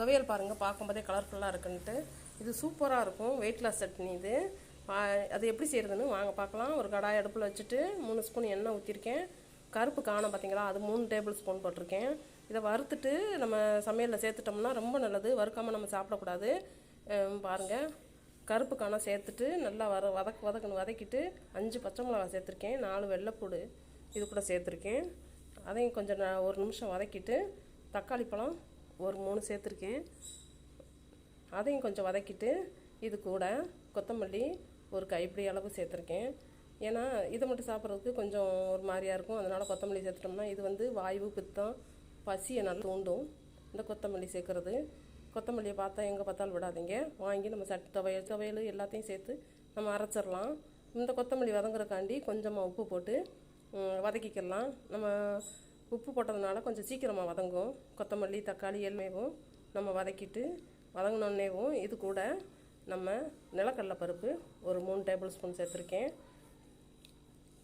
துவையல் பாருங்கள் பார்க்கும்போதே கலர்ஃபுல்லாக இருக்குன்ட்டு இது சூப்பராக இருக்கும் வெயிட் லாஸ் சட்னி இது. அது எப்படி செய்கிறதுன்னு வாங்க பார்க்கலாம். ஒரு கடாய் அடுப்பில் வச்சுட்டு மூணு ஸ்பூன் எண்ணெய் ஊற்றிருக்கேன் கருப்பு காணம் பார்த்தீங்களா அது மூணு டேபிள் ஸ்பூன் போட்டிருக்கேன். இதை வறுத்துட்டு நம்ம சமையலில் சேர்த்துட்டோம்னா ரொம்ப நல்லது. வறுக்காமல் நம்ம சாப்பிடக்கூடாது. பாருங்கள் கருப்பு காணம் சேர்த்துட்டு நல்லா வர வதக்கு வதக்கணும் வதக்கிட்டு அஞ்சு பச்சை மிளகா சேர்த்துருக்கேன். நாலு வெள்ளைப்பூடு இது கூட சேர்த்துருக்கேன். அதையும் கொஞ்சம் ந- ஒரு நிமிஷம் வதக்கிட்டு தக்காளி பழம் ஒரு மூணு சேர்த்துருக்கேன். அதையும் கொஞ்சம் வதக்கிட்டு இது கூட கொத்தமல்லி ஒரு கைப்பிடி அளவு சேர்த்துருக்கேன். ஏன்னா இதை மட்டும் சாப்பிட்றதுக்கு கொஞ்சம் ஒரு மாதிரியாக இருக்கும். அதனால் கொத்தமல்லி சேர்த்துட்டோம்னா இது வந்து வாய்வு பித்தம் பசியை நல்லா தூண்டும். இந்த கொத்தமல்லி சேர்க்குறது. கொத்தமல்லியை பார்த்தா எங்கே பார்த்தாலும் விடாதீங்க. வாங்கி நம்ம சட் துவையல் துவையல் எல்லாத்தையும் சேர்த்து நம்ம அரைச்சிடலாம். இந்த கொத்தமல்லி வதங்குறக்காண்டி கொஞ்சமாக உப்பு போட்டு வதக்கிக்கலாம். நம்ம உப்பு போட்டதுனால கொஞ்சம் சீக்கிரமாக வதங்கும். கொத்தமல்லி தக்காளி எல்லாமேவும் நம்ம வதக்கிட்டு வதங்கினோடனேவும் இது கூட நம்ம நிலக்கடலை பருப்பு ஒரு மூணு டேபிள் ஸ்பூன் சேர்த்துருக்கேன்.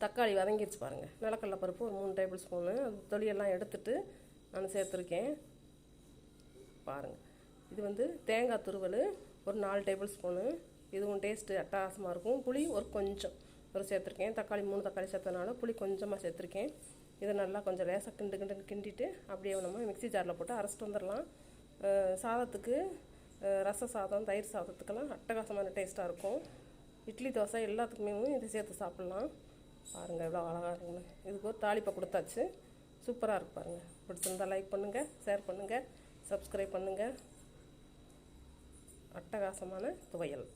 தக்காளி வதங்கிருச்சு பாருங்கள் நிலக்கடலை பருப்பு ஒரு மூணு டேபிள் ஸ்பூனு. அது தொலியெல்லாம் எடுத்துட்டு நான் சேர்த்துருக்கேன். பாருங்கள் இது வந்து தேங்காய் துருவல் ஒரு நாலு டேபிள் ஸ்பூனு. இதுவும் டேஸ்ட்டு அட்டகாசமாக இருக்கும். புளி ஒரு கொஞ்சம். ஒரு சேர்த்துருக்கேன். தக்காளி மூணு தக்காளி சேர்த்தனால புளி கொஞ்சமாக சேர்த்துருக்கேன். இதை நல்லா கொஞ்சம் லேசாக கிண்டு கிண்டு கிண்டிட்டு அப்படியே நம்ம மிக்ஸி ஜாரில் போட்டு அரைச்சிட்டு வந்துடலாம். சாதத்துக்கு ரச சாதம் தயிர் சாதத்துக்கெல்லாம் அட்டகாசமான டேஸ்ட்டாக இருக்கும். இட்லி தோசை எல்லாத்துக்குமே இதை சேர்த்து சாப்பிட்லாம். பாருங்கள் எவ்வளோ அழகாக இருக்குன்னு. இதுக்கு ஒரு தாளிப்பை கொடுத்தாச்சு. சூப்பராக இருக்கு பாருங்கள் பிடிச்சிருந்தா லைக் பண்ணுங்கள் ஷேர் பண்ணுங்கள் சப்ஸ்கிரைப் பண்ணுங்கள் அட்டகாசமான துவையல்.